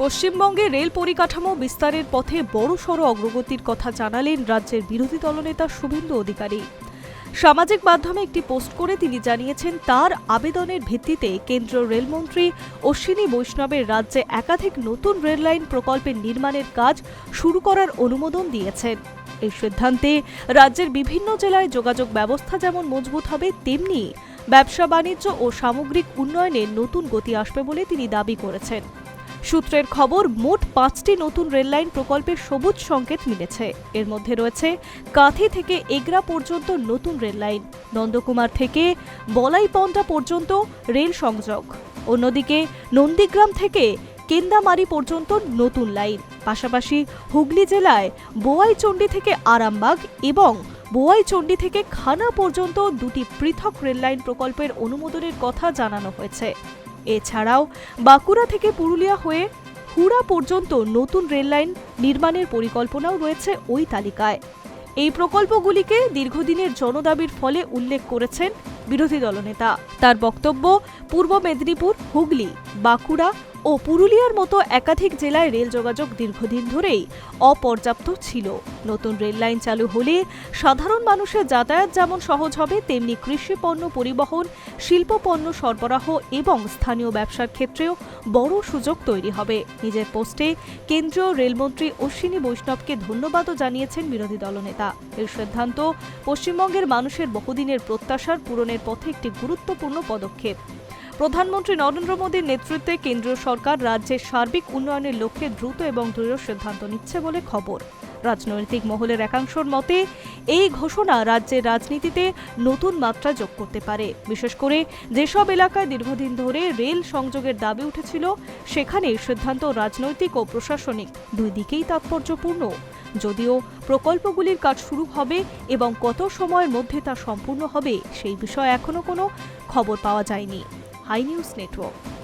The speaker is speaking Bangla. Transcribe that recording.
পশ্চিমবঙ্গে রেল পরিকাঠামো বিস্তারের পথে বড়সড় অগ্রগতির কথা জানালেন রাজ্যের বিরোধী দলনেতা শুভেন্দু অধিকারী। সামাজিক মাধ্যমে একটি পোস্ট করে তিনি জানিয়েছেন, তার আবেদনের ভিত্তিতে কেন্দ্রীয় রেলমন্ত্রী অশ্বিনী বৈষ্ণবের রাজ্যে একাধিক নতুন রেললাইন প্রকল্পের নির্মাণের কাজ শুরু করার অনুমোদন দিয়েছেন। এই সিদ্ধান্তে রাজ্যের বিভিন্ন জেলায় যোগাযোগ ব্যবস্থা যেমন মজবুত হবে, তেমনি ব্যবসা, বাণিজ্য ও সামগ্রিক উন্নয়নে নতুন গতি আসবে বলে তিনি দাবি করেছেন। সূত্রের খবর, মোট পাঁচটি নতুন রেললাইন প্রকল্পের সবুজ সংকেত মিলেছে। এর মধ্যে রয়েছে কাঁথি থেকে এগরা পর্যন্ত নতুন রেললাইন, নন্দকুমার থেকে বলাইপন্ডা পর্যন্ত রেল সংযোগ। অন্যদিকে নন্দীগ্রাম থেকে কেন্দামারি পর্যন্ত নতুন লাইন। পাশাপাশি হুগলি জেলায় বোয়াইচন্ডী থেকে আরামবাগ এবং বোয়াইচন্ডী থেকে খানা পর্যন্ত দুটি পৃথক রেললাইন প্রকল্পের অনুমোদনের কথা জানানো হয়েছে। এছাড়াও বাঁকুড়া থেকে পুরুলিয়া হয়ে হুড়া পর্যন্ত নতুন রেললাইন নির্মাণের পরিকল্পনাও রয়েছে ওই তালিকায়। এই প্রকল্পগুলিকে দীর্ঘদিনের জনদাবির ফলে উল্লেখ করেছেন বিরোধী দলনেতা। তার বক্তব্য পূর্ব মেদিনীপুর, হুগলি, বাঁকুড়া ও পুরুলিয়ার মতো একাধিক জেলায় রেল যোগাযোগ দীর্ঘদিন ধরেই অপর্যাপ্ত ছিল। নতুন রেল লাইন চালু হলে সাধারণ মানুষের যাতায়াত যেমন সহজ হবে, তেমনি কৃষি পণ্য পরিবহন, শিল্প পণ্য সরবরাহ এবং স্থানীয় ব্যবসার ক্ষেত্রেও বড় সুযোগ তৈরি হবে। নিজের পোস্টে কেন্দ্রীয় রেলমন্ত্রী অশ্বিনী বৈষ্ণবকে ধন্যবাদও জানিয়েছেন বিরোধী দলনেতা। এর সিদ্ধান্ত পশ্চিমবঙ্গের মানুষের বহুদিনের প্রত্যাশার পূরণের পথে একটি গুরুত্বপূর্ণ পদক্ষেপ। প্রধানমন্ত্রী নরেন্দ্র মোদীর নেতৃত্বে কেন্দ্রীয় সরকার রাজ্যের সার্বিক উন্নয়নের লক্ষ্যে দ্রুত এবং দৃঢ় সিদ্ধান্ত নিচ্ছে বলে খবর। রাজনৈতিক মহলের একাংশের মতে, এই ঘোষণা রাজ্যের রাজনীতিতে নতুন মাত্রা যোগ করতে পারে। বিশেষ করে যেসব এলাকায় দীর্ঘদিন ধরে রেল সংযোগের দাবি উঠেছিল, সেখানে সিদ্ধান্ত রাজনৈতিক ও প্রশাসনিক দুই দিকেই তাৎপর্যপূর্ণ। যদিও প্রকল্পগুলির কাজ শুরু হবে এবং কত সময়ের মধ্যে তা সম্পূর্ণ হবে, সেই বিষয়ে এখনও কোনো খবর পাওয়া যায়নি। High news network